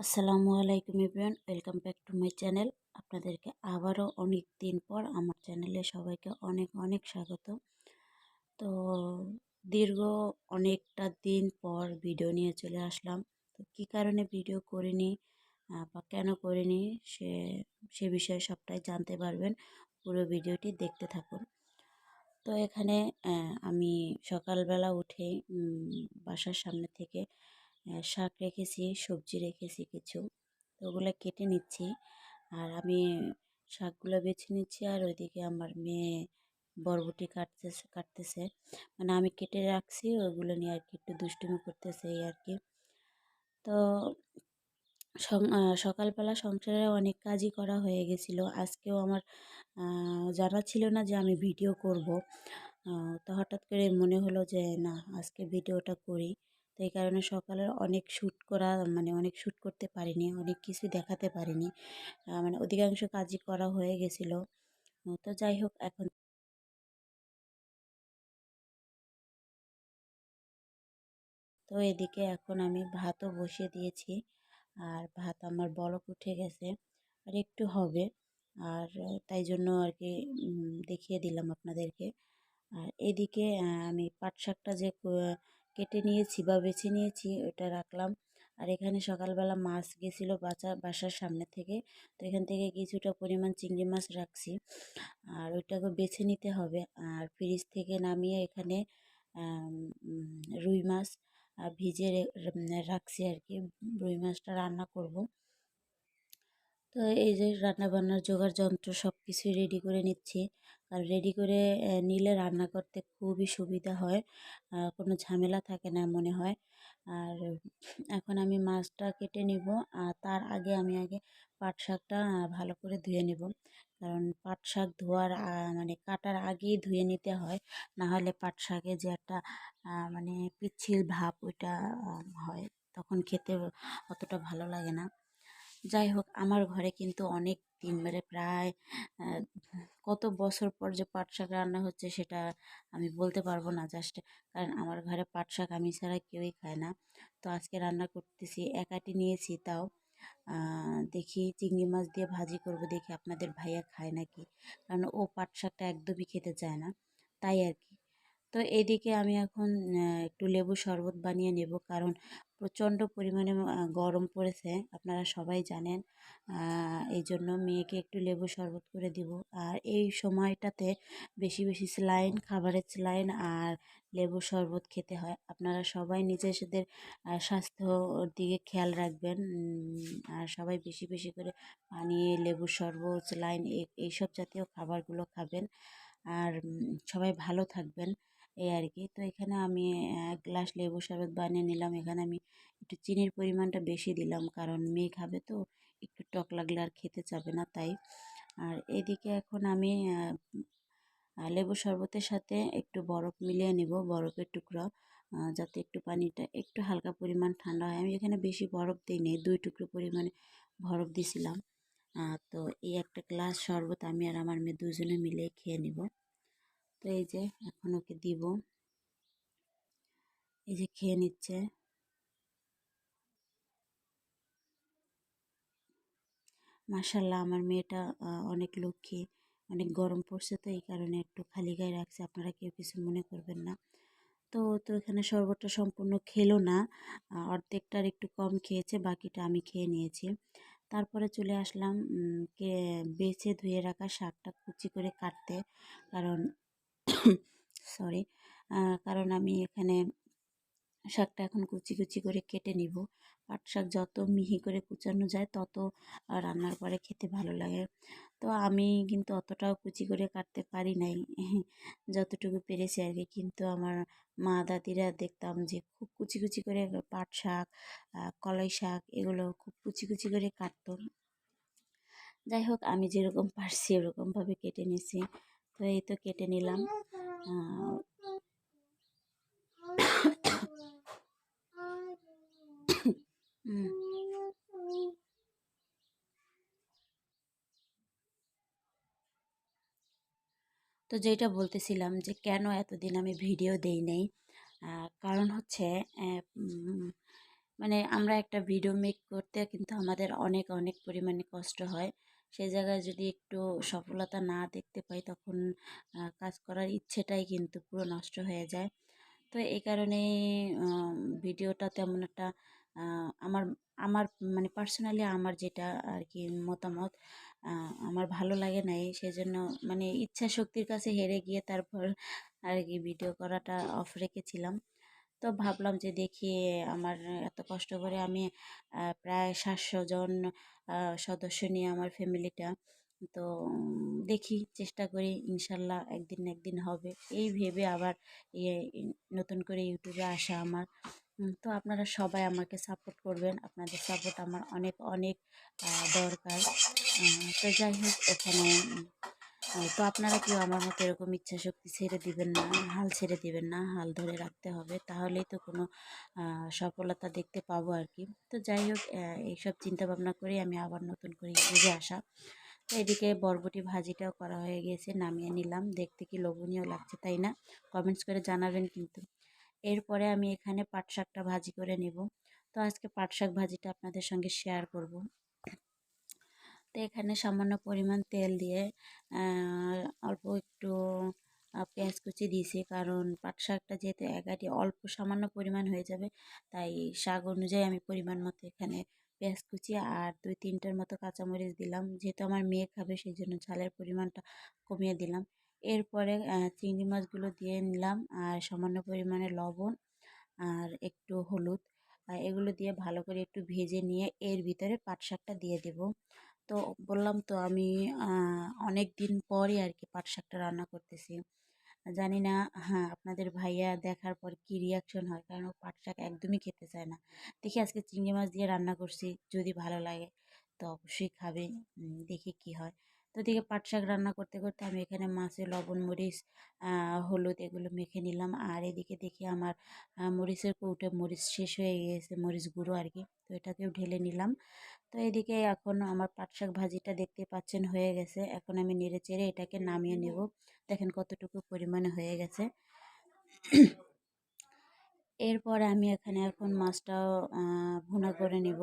আসসালামু আলাইকুম everyone, welcome back to my channel. আপনাদেরকে আবারও অনেক দিন পর আমার চ্যানেলে সবাইকে অনেক অনেক স্বাগত। তো দীর্ঘ অনেকটা দিন পর ভিডিও নিয়ে চলে আসলাম। তো কী কারণে ভিডিও করিনি বা কেন করিনি সে সে বিষয়ে সবটাই জানতে পারবেন। পুরো ভিডিওটি দেখতে থাকুন। তো এখানে আমি সকালবেলা উঠে বাসার সামনে থেকে শাক রেখেছি, সবজি রেখেছি কিছু। তো ওগুলো কেটে নিচ্ছি। আর আমি শাকগুলো বেছে নিচ্ছি আর ওইদিকে আমার মেয়ে বরবটি কাটতেছে কাটতেছে। মানে আমি কেটে রাখছি, ওইগুলো নিয়ে আর কি একটু দুষ্টুমি করতেছে এই আর কি। তো সকালবেলা সংসারে অনেক কাজই করা হয়ে গেছিল। আজকেও আমার জানা ছিল না যে আমি ভিডিও করব। তো হঠাৎ করে মনে হলো যে না, আজকে ভিডিওটা করি। তো এই কারণে সকালে অনেক শ্যুট করা মানে অনেক শ্যুট করতে পারিনি, অনেক কিছু দেখাতে পারিনি। মানে অধিকাংশ কাজই করা হয়ে গেছিল। তো যাই হোক, এখন তো এদিকে এখন আমি ভাতও বসিয়ে দিয়েছি। আর ভাত আমার বলক উঠে গেছে। আর একটু হবে। আর তাই জন্য আর কি দেখিয়ে দিলাম আপনাদেরকে। আর এদিকে আমি পাট শাকটা যে কেটে নিয়েছি বা বেছে নিয়েছি, ওটা রাখলাম। আর এখানে সকালবেলা মাছ গেছিল বাসা বাসার সামনে থেকে। তো এখান থেকে কিছুটা পরিমাণ চিংড়ি মাছ রাখছি। আর ওইটাকে বেছে নিতে হবে। আর ফ্রিজ থেকে নামিয়ে এখানে রুই মাছ ভিজে রাখছি আর কি। রুই মাছটা রান্না করব। তো এই যে রান্না বান্নার জোগাড় যন্ত্র সব কিছুই রেডি করে নিচ্ছি। আর রেডি করে নিলে রান্না করতে খুবই সুবিধা হয়। কোনো ঝামেলা থাকে না মনে হয়। আর এখন আমি মাছটা কেটে নিব আর তার আগে আমি আগে পাট শাকটা ভালো করে ধুয়ে নেব। কারণ পাট শাক ধোয়ার মানে কাটার আগেই ধুয়ে নিতে হয়। না হলে পাট শাকে যে একটা মানে পিচ্ছিল ভাব ওইটা হয়। তখন খেতে অতটা ভালো লাগে না। যাই হোক, আমার ঘরে কিন্তু অনেক দিন মানে প্রায় কত বছর পর যে পাট শাক রান্না হচ্ছে সেটা আমি বলতে পারব না জাস্ট কারণ আমার ঘরে পাট শাক আমি ছাড়া কেউই খায় না। তো আজকে রান্না করতেছি, একাটি নিয়েছি তাও। দেখি চিংড়ি মাছ দিয়ে ভাজি করব, দেখি আপনাদের ভাইয়া খায় নাকি। কারণ ও পাট শাকটা একদমই খেতে চায় না। তাই আর কি। তো এদিকে আমি এখন একটু লেবু শরবত বানিয়ে নেব। কারণ প্রচণ্ড পরিমাণে গরম পড়েছে, আপনারা সবাই জানেন। এই জন্য মেয়েকে একটু লেবু শরবত করে দিব। আর এই সময়টাতে বেশি বেশি স্যালাইন খাবারের স্যালাইন আর লেবু শরবত খেতে হয়। আপনারা সবাই নিজেদের স্বাস্থ্যর দিকে খেয়াল রাখবেন। আর সবাই বেশি বেশি করে পানি, লেবু শরবত স্যালাইন এইসব জাতীয় খাবারগুলো খাবেন। আর সবাই ভালো থাকবেন। এই আর কি তো এখানে আমি এক গ্লাস লেবু শরবত বানিয়ে নিলাম। এখানে আমি একটু চিনির পরিমাণটা বেশি দিলাম, কারণ মেয়ে খাবে তো, একটু টক লাগলে আর খেতে চাবে না তাই। আর এদিকে এখন আমি লেবু শরবতের সাথে একটু বরফ মিলিয়ে নেব, বরফের টুকরো যাতে একটু পানিটা একটু হালকা পরিমাণ ঠান্ডা হয়। আমি এখানে বেশি বরফ দিই নি দুই টুকরো পরিমাণে বরফ দিছিলাম। তো এই একটা গ্লাস শরবত আমি আর আমার মেয়ে দুজনে মিলে খেয়ে নিব। তো এই যে, এখন ওকে দিব। এই যে, খেয়ে নিচ্ছে। মাসাল্লাহ আমার মেয়েটা অনেক লক্ষ্মী, অনেক গরম পড়ছে তো, এই কারণে একটু খালি গায়ে রাখছে। আপনারা কেউ কিছু মনে করবেন না। তো তো এখানে শরবতটা সম্পূর্ণ খেলো না। অর্ধেকটার একটু কম খেয়েছে, বাকিটা আমি খেয়ে নিয়েছি। তারপরে চলে আসলাম কে, বেছে ধুয়ে রাখা শাকটা কুচি করে কাটতে। কারণ সরি কারণ আমি এখানে শাকটা এখন কুচি কুচি করে কেটে নিব। পাট শাক যত মিহি করে কুচানো যায়, তত রান্নার পরে খেতে ভালো লাগে। তো আমি কিন্তু অতটাও কুচি করে কাটতে পারি নাই। যতটুকু পেরেছি আর কি। কিন্তু আমার মা দাদিরা দেখতাম যে খুব কুচি কুচি করে পাট শাক কলাই শাক এগুলো খুব কুচি কুচি করে কাটতো। যাই হোক, আমি যেরকম পারছি, ওরকমভাবে কেটে নিছি। তো এই তো কেটে নিলাম। তো যেটা বলতেছিলাম যে কেন এতদিন আমি ভিডিও দেই নাই কারণ হচ্ছে মানে আমরা একটা ভিডিও মেক করতে কিন্তু আমাদের অনেক অনেক পরিমাণে কষ্ট হয়। সেই জায়গায় যদি একটু সফলতা না দেখতে পাই তখন কাজ করার ইচ্ছেটাই কিন্তু পুরো নষ্ট হয়ে যায়। তো এই কারণে ভিডিওটা তেমন একটা আমার আমার মানে পার্সোনালি আমার যেটা আর কি মতামত আমার ভালো লাগে নাই। সেজন্য মানে ইচ্ছা শক্তির কাছে হেরে গিয়ে তারপর আর কি ভিডিও করাটা অফ রেখেছিলাম। তো ভাবলাম যে দেখি আমার এত কষ্ট করে আমি প্রায় সাতশো জন সদস্য নিয়ে আমার ফ্যামিলিটা। তো দেখি চেষ্টা করি ইনশাল্লাহ একদিন না একদিন হবে। এই ভেবে আবার ইয়ে নতুন করে ইউটিউবে আসা আমার। তো আপনারা সবাই আমাকে সাপোর্ট করবেন। আপনাদের সাপোর্ট আমার অনেক অনেক দরকার। তো যাই হোক, এখানে তো আপনারা কেউ আমার মতো এরকম ইচ্ছা শক্তি ছেড়ে দিবেন না, হাল ছেড়ে দিবেন না, হাল ধরে রাখতে হবে। তাহলেই তো কোনো সফলতা দেখতে পাবো আর কি তো যাই হোক এইসব চিন্তা ভাবনা করে আমি আবার নতুন করে ইউটিউবে আসা। তো এদিকে বরবটি ভাজিটাও করা হয়ে গেছে নামিয়ে নিলাম। দেখতে কি লোভনীয় লাগছে তাই না? কমেন্টস করে জানাবেন কিন্তু। এরপরে আমি এখানে পাট শাকটা ভাজি করে নেব। তো আজকে পাট শাক ভাজিটা আপনাদের সঙ্গে শেয়ার করব। এখানে সামান্য পরিমাণ তেল দিয়ে অল্প একটু পেঁয়াজ কুচি দিয়েছি। কারণ পাট শাকটা যেহেতু একাটি অল্প সামান্য পরিমাণ হয়ে যাবে, তাই শাক অনুযায়ী আমি পরিমাণ মতো এখানে পেঁয়াজ কুচি আর দুই তিনটার মতো কাঁচামরিচ দিলাম। যেহেতু আমার মেয়ে খাবে সেই জন্য ঝালের পরিমাণটা কমিয়ে দিলাম। এরপরে চিংড়ি মাছগুলো দিয়ে নিলাম আর সামান্য পরিমাণে লবণ আর একটু হলুদ। এগুলো দিয়ে ভালো করে একটু ভেজে নিয়ে এর ভিতরে পাট শাকটা দিয়ে দেব। তো বললাম তো আমি অনেক দিন পরে আর কি পাট শাকটা রান্না করতেছি। জানি না হ্যাঁ আপনাদের ভাইয়া দেখার পর কি রিয়াকশন হয়? কারণ ও পাট শাক একদমই খেতে চায় না। দেখি আজকে চিংড়ি মাছ দিয়ে রান্না করছি, যদি ভালো লাগে, তো অবশ্যই খাবে। দেখি কি হয়। তো এদিকে পাট শাক রান্না করতে করতে আমি এখানে মাছে লবণ, মরিচ হলুদ এগুলো মেখে নিলাম। আর এদিকে দেখি আমার মরিচের কৌটো, মরিচ শেষ হয়ে গিয়েছে, মরিচ গুঁড়ো আর কি। তো এটাকেও ঢেলে নিলাম। তো এদিকে এখন আমার পাট শাক ভাজিটা দেখতে পাচ্ছেন হয়ে গেছে। এখন আমি নেড়ে চেড়ে এটাকে নামিয়ে নেব। দেখেন কতটুকু পরিমাণে হয়ে গেছে। এরপর আমি এখানে এখন মাছটাও ভুনা করে নেব।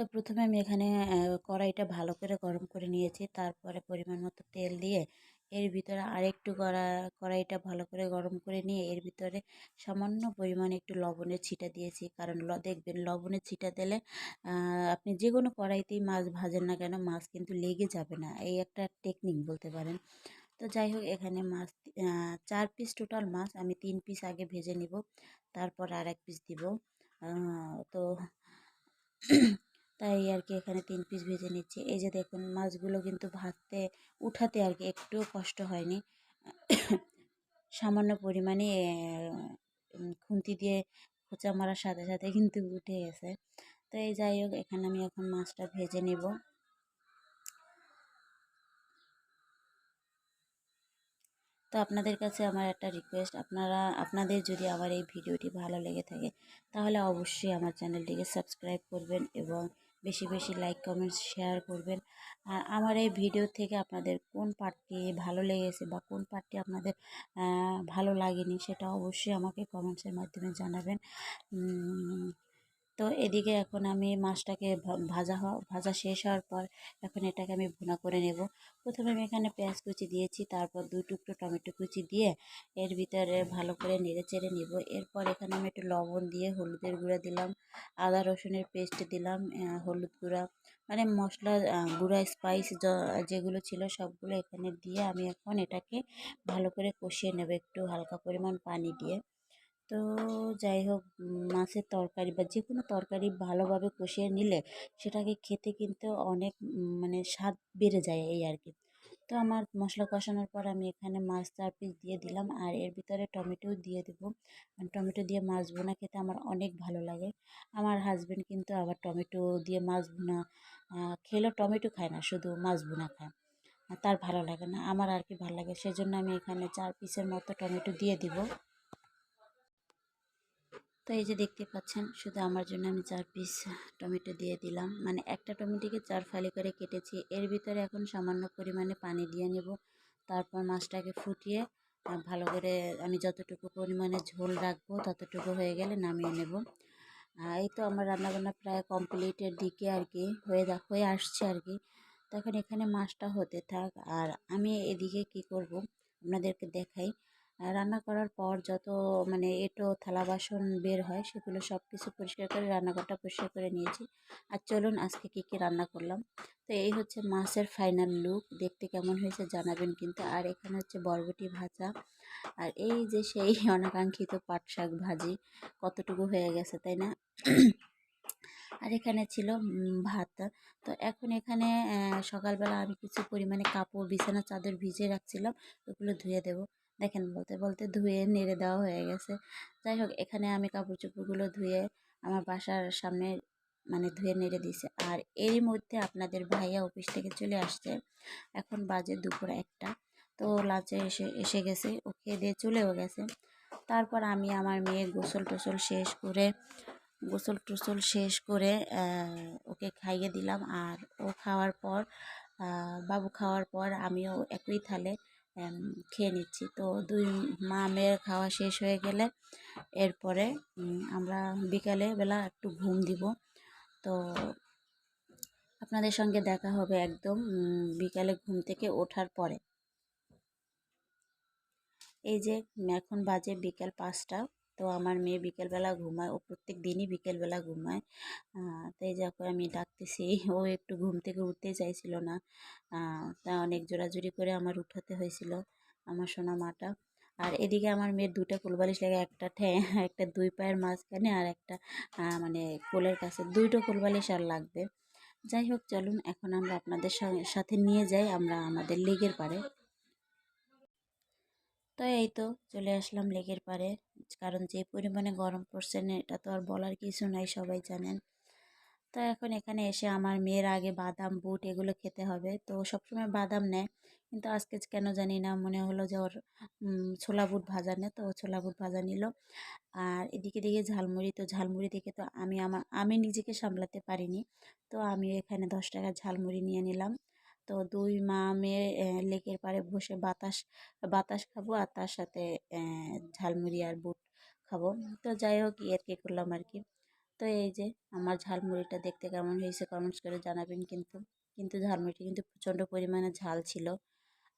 তো প্রথমে আমি এখানে কড়াইটা ভালো করে গরম করে নিয়েছি। তারপরে পরিমাণ মতো তেল দিয়ে এর ভিতরে আরেকটু কড়া, কড়াইটা ভালো করে গরম করে নিয়ে এর ভিতরে সামান্য পরিমাণে একটু লবণের ছিটা দিয়েছি। কারণ ল, দেখবেন লবণের ছিটা দিলে আপনি যে কোনো কড়াইতেই মাছ ভাজেন না কেন, মাছ কিন্তু লেগে যাবে না। এই একটা টেকনিক বলতে পারেন। তো যাই হোক, এখানে মাছ চার পিস টোটাল মাছ আমি তিন পিস আগে ভেজে নিব। তারপর আর এক পিস দিব তো তাই আর কি এখানে তিন পিস ভেজে নিচ্ছি। এই যে দেখুন, মাছগুলো কিন্তু ভাজতে উঠাতে আর কি একটুও কষ্ট হয়নি। সামান্য পরিমাণে খুন্তি দিয়ে খোঁচা মারার সাথে সাথে কিন্তু উঠে গেছে। তো এই যাই হোক, এখানে আমি এখন মাছটা ভেজে নেব। তো আপনাদের কাছে আমার একটা রিকোয়েস্ট আপনারা, আপনাদের যদি আমার এই ভিডিওটি ভালো লেগে থাকে, তাহলে অবশ্যই আমার চ্যানেলটিকে সাবস্ক্রাইব করবেন এবং বেশি বেশি লাইক কমেন্টস শেয়ার করবেন। আর আমার এই ভিডিও থেকে আপনাদের কোন পার্টটি ভালো লেগেছে বা কোন পার্টটি আপনাদের ভালো লাগেনি সেটা অবশ্যই আমাকে কমেন্টসের মাধ্যমে জানাবেন। তো এদিকে এখন আমি মাছটাকে ভাজা হওয়া, ভাজা শেষ হওয়ার পর এখন এটাকে আমি ভুনা করে নেব। প্রথমে আমি এখানে পেঁয়াজ কুচি দিয়েছি, তারপর দুই টুকরো টমেটো কুচি দিয়ে এর ভিতরে ভালো করে নেড়ে চেড়ে নেব। এরপর এখানে আমি একটু লবণ দিয়ে হলুদের গুঁড়া দিলাম, আদা রসুনের পেস্ট দিলাম হলুদ গুঁড়া মানে মশলা গুঁড়া স্পাইস যেগুলো ছিল সবগুলো এখানে দিয়ে আমি এখন এটাকে ভালো করে কষিয়ে নেব একটু হালকা পরিমাণ পানি দিয়ে। তো যাই হোক মাছের তরকারি বা যে কোনো তরকারি ভালোভাবে কষিয়ে নিলে সেটাকে খেতে কিন্তু অনেক মানে স্বাদ বেড়ে যায় এই আর কি। তো আমার মশলা কষানোর পর আমি এখানে মাছ চার পিস দিয়ে দিলাম আর এর ভিতরে টমেটোও দিয়ে দেবো। আর টমেটো দিয়ে মাছ ভুনা খেতে আমার অনেক ভালো লাগে। আমার হাজব্যান্ড কিন্তু আবার টমেটো দিয়ে মাছ আহ, খেলেও টমেটো খায় না শুধু মাছ ভুনা খায়। তার ভালো লাগে না। আমার আর কি ভালো লাগে। সেজন্য আমি এখানে চার পিসের মতো টমেটো দিয়ে দিব। তো এই যে দেখতে পাচ্ছেন, শুধু আমার জন্য আমি চার পিস টমেটো দিয়ে দিলাম। মানে একটা টমেটোকে চার ফালি করে কেটেছি। এর ভিতরে এখন সামান্য পরিমাণে পানি দিয়ে নেব। তারপর মাছটাকে ফুটিয়ে ভালো করে আমি যতটুকু পরিমাণে ঝোল রাখব ততটুকু হয়ে গেলে নামিয়ে নেব। এই তো আমার রান্নাবান্না প্রায় কমপ্লিটের দিকে আর কি, হয়ে হয়ে আসছে আর কি। তখন এখানে মাছটা হতে থাক। আর আমি এদিকে কি করব, আপনাদেরকে দেখাই। রান্না করার পর যত মানে এটো, থালা বাসন বের হয়, সেগুলো সব কিছু পরিষ্কার করে রান্নাঘরটা পরিষ্কার করে নিয়েছি। আর চলুন আজকে কী কী রান্না করলাম। তো এই হচ্ছে মাছের ফাইনাল লুক দেখতে কেমন হয়েছে জানাবেন কিন্তু। আর এখানে হচ্ছে বরবটি ভাজা। আর এই যে সেই অনাকাঙ্ক্ষিত পাট শাক ভাজি, কতটুকু হয়ে গেছে, তাই না? আর এখানে ছিল ভাত। তো এখন এখানে সকালবেলা আমি কিছু পরিমাণে কাপড়, বিছানা, চাদর ভিজিয়ে রাখছিলাম। ওগুলো ধুয়ে দেবো। দেখেন বলতে বলতে ধুয়ে নেড়ে দেওয়া হয়ে গেছে। যাই হোক, এখানে আমি কাপড় চোপড়গুলো ধুয়ে আমার বাসার সামনে মানে ধুয়ে নেড়ে দিয়েছে। আর এরই মধ্যে আপনাদের ভাইয়া অফিস থেকে চলে আসছে। এখন বাজে দুপুর একটা। তো লাঞ্চে এসে এসে গেছে। ও খেয়ে দিয়ে চলেও গেছে। তারপর আমি আমার মেয়ে গোসল টোসল শেষ করে, গোসল টোসল শেষ করে ওকে খাইয়ে দিলাম। আর ও খাওয়ার পর বাবু খাওয়ার পর আমিও একই থালে খেয়ে নিচ্ছি। তো দুই মা মেয়ের খাওয়া শেষ হয়ে গেলে এরপরে আমরা বিকালে বেলা একটু ঘুম দিব। তো আপনাদের সঙ্গে দেখা হবে একদম বিকালে ঘুম থেকে ওঠার পরে। এই যে, এখন বাজে বিকাল পাঁচটা। তো আমার মেয়ে বিকেলবেলা ঘুমায়, ও প্রত্যেক দিনই বিকেলবেলা ঘুমায়। তো এই যখন আমি ডাকতেছি, ও একটু ঘুম থেকে উঠতে চাইছিল না। তা অনেক জোরাজুরি করে আমার উঠাতে হয়েছিল আমার সোনা মাটা। আর এদিকে আমার মেয়ের দুটো কোলবালিশ লাগে, একটা ঠ্যাঁ, একটা দুই পায়ের মাঝখানে আর একটা মানে কোলের কাছে। দুইটো কোলবালিশ আর লাগবে। যাই হোক, চলুন, এখন আমরা আপনাদের সাথে নিয়ে যাই, আমরা আমাদের লেগের পারে তো এই তো চলে আসলাম লেকের পারে। কারণ যে পরিমাণে গরম পড়ছে না, এটা তো আর বলার কিছু নাই, সবাই জানেন। তো এখন এখানে এসে আমার মেয়ের আগে বাদাম, বুট এগুলো খেতে হবে। তো সবসময় বাদাম নেয়, কিন্তু আজকে কেন জানি না, মনে হলো যে ওর ছোলা বুট ভাজা নেয় তো ছোলা বুট ভাজা নিল। আর এদিকে দিকে ঝালমুড়ি, তো ঝালমুড়ি দেখে তো আমি আমার, আমি নিজেকে সামলাতে পারিনি। তো আমি এখানে দশ টাকার ঝালমুড়ি নিয়ে নিলাম। তো দুই মা মেয়ে লেকের পাড়ে বসে বাতাস বাতাস খাব আর তার সাথে ঝালমুড়ি আর বুট খাব। তো যাই হোক আর কি করলাম আর কি। তো এই যে আমার ঝালমুড়িটা দেখতে কেমন হয়েছে কমেন্টস করে জানাবেন কিন্তু কিন্তু ঝালমুড়িটা কিন্তু প্রচণ্ড পরিমাণে ঝাল ছিল।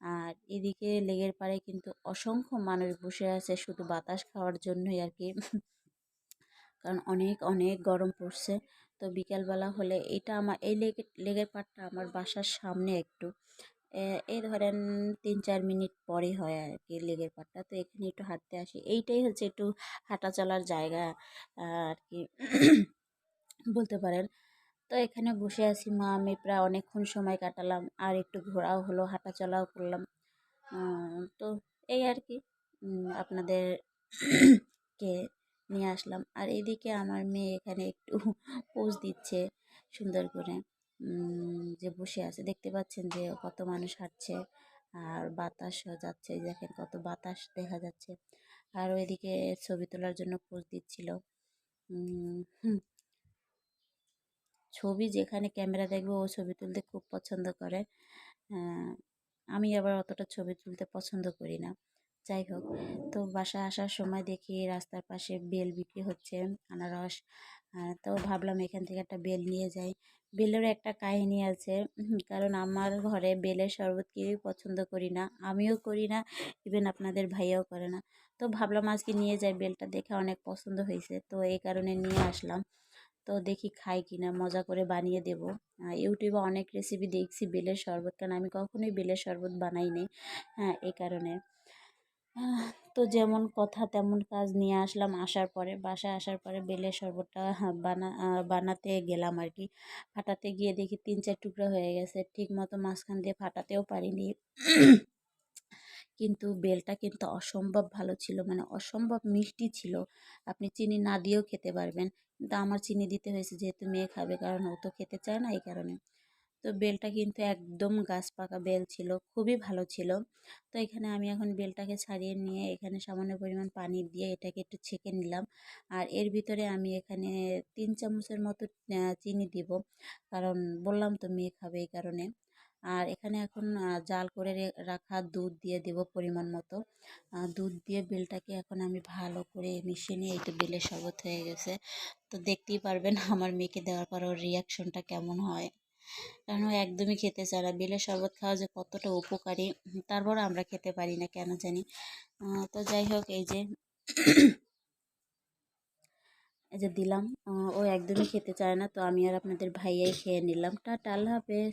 আর এদিকে লেগের পাড়ে কিন্তু অসংখ্য মানুষ বসে আছে শুধু বাতাস খাওয়ার জন্যই আর কি। কারণ অনেক অনেক গরম পড়ছে। তো বিকালবেলা হলে এটা আমার, এই লেগে, লেগের পাটটা আমার বাসার সামনে একটু। এই ধরেন তিন চার মিনিট পরে হয় আর কি লেগের পাটটা। তো এখানে একটু হাঁটতে আসি। এইটাই হচ্ছে একটু হাঁটা চলার জায়গা আর কি। বলতে পারেন। তো এখানে বসে আছি মা, আমি প্রায় অনেকক্ষণ সময় কাটালাম আর একটু ঘোরাও হলো, হাঁটা চলাও করলাম। তো এই আর কি। আপনাদের কে নিয়ে আসলাম। আর এদিকে আমার মেয়ে এখানে একটু পোজ দিচ্ছে সুন্দর করে। যে বসে আছে। দেখতে পাচ্ছেন যে কত মানুষ হাঁটছে আর বাতাস যাচ্ছে। দেখেন কত বাতাস দেখা যাচ্ছে। আর ওইদিকে ছবি তোলার জন্য পোজ দিচ্ছিল। ছবি যেখানে ক্যামেরা দেখবে ও ছবি তুলতে খুব পছন্দ করে। আমি আবার অতটা ছবি তুলতে পছন্দ করি না। যাই হোক, তো বাসায় আসার সময় দেখি রাস্তার পাশে বেল বিক্রি হচ্ছে আনারস। তো ভাবলাম এখান থেকে একটা বেল নিয়ে যাই। বেলেরও একটা কাহিনী আছে কারণ আমার ঘরে বেলের শরবত কেউই পছন্দ করি না, আমিও করি না ইভেন আপনাদের ভাইয়াও করে না। তো ভাবলাম আজকে নিয়ে যাই, বেলটা দেখে অনেক পছন্দ হয়েছে, তো এই কারণে নিয়ে আসলাম। তো দেখি খাই কিনা, মজা করে বানিয়ে দেব। ইউটিউবে অনেক রেসিপি দেখছি বেলের শরবত, কারণ আমি কখনোই বেলের শরবত বানাইনি হ্যাঁ এই কারণে। তো যেমন কথা তেমন কাজ নিয়ে আসলাম। আসার পরে, বাসায় আসার পরে বেলের শরবতটা বানা বানাতে গেলাম আর কি ফাটাতে গিয়ে দেখি তিন চার টুকরো হয়ে গেছে। ঠিক মতো মাঝখান দিয়ে ফাটাতেও পারিনি। কিন্তু বেলটা কিন্তু অসম্ভব ভালো ছিল। মানে অসম্ভব মিষ্টি ছিল। আপনি চিনি না দিয়েও খেতে পারবেন। কিন্তু আমার চিনি দিতে হয়েছে, যেহেতু মেয়ে খাবে, কারণ ও তো খেতে চায় না এই কারণে। তো বেলটা কিন্তু একদম গাছ পাকা বেল ছিল, খুবই ভালো ছিল। তো এখানে আমি এখন বেলটাকে ছাড়িয়ে নিয়ে এখানে সামান্য পরিমাণ পানি দিয়ে এটাকে একটু ছেঁকে নিলাম। আর এর ভিতরে আমি এখানে তিন চামচের মতো চিনি দিব, কারণ বললাম তো মেয়ে খাবে এই কারণে। আর এখানে এখন জাল করে রাখা দুধ দিয়ে দেব পরিমাণ মতো। দুধ দিয়ে বেলটাকে এখন আমি ভালো করে মিশিয়ে নিয়ে এইটা বেলের শরবত হয়ে গেছে। তো দেখতেই পারবেন আমার মেয়েকে দেওয়ার পর ওর রিয়াকশনটা কেমন হয়। কারণ একদমই খেতে চায় না? বেলের শরবত খাওয়া যে কতটা উপকারী? তারপর আমরা খেতে পারি না কেন জানি? তো যাই হোক, এই যে এই যে দিলাম ও একদমই খেতে চায় না, তো আমি আর আপনাদের ভাইয়াই খেয়ে নিলাম। টাটা, আল্লাহ হাফেজ।